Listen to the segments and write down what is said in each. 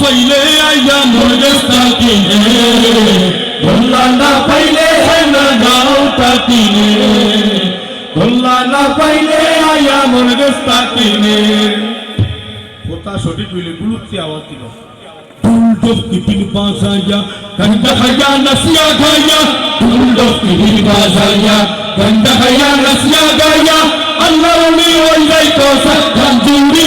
পাইলে আইয়া মরগস্তা কিনে আল্লাহ না পাইলে না গাওটা কিনে আল্লাহ না পাইলে আইয়া মরগস্তা কিনে কথা buluti awatino আওয়াজ দিল ki bin bazaya, ganda haya nasiya gaya. Tuldos ki bin bazaya, ganda haya nasiya gaya. Allah ni wajai ko sakhan juri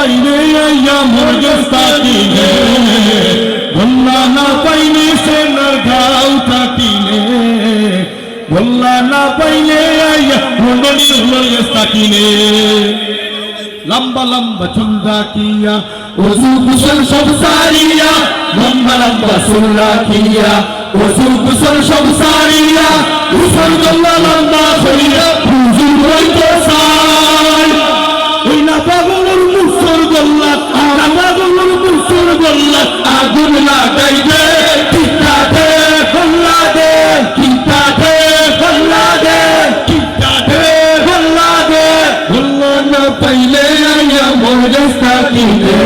না পাইলে আইয়া মরগস্তা কিনে গল্লা না পাইলে সে নরগাঁও থাকিনে গল্লা না পাইলে আইয়া মন্ডলী মরগস্তা কিনে লম্বা লম্বা চুল কিয়া ওজু কুশল সব সারিয়া, লম্বা লম্বা চুল কিয়া ওজু কুশল সব সারিয়া, কুশল গল্লা লম্বা হইয়া হুজুর হইতে আগুন লাগাই দে কিতা দে গল্লা দে কিতা দে গল্লা দে কিতা দে গল্লা দে গল্লা না পাইলে আয়া মরগস্তা কিনে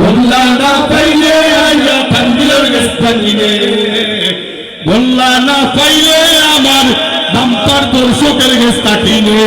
গল্লা না পাইলে আয়া কান্দিলের গস্তা কিনে গল্লা না পাইলে আমার দাম্পার দর্শকের গস্তা কিনে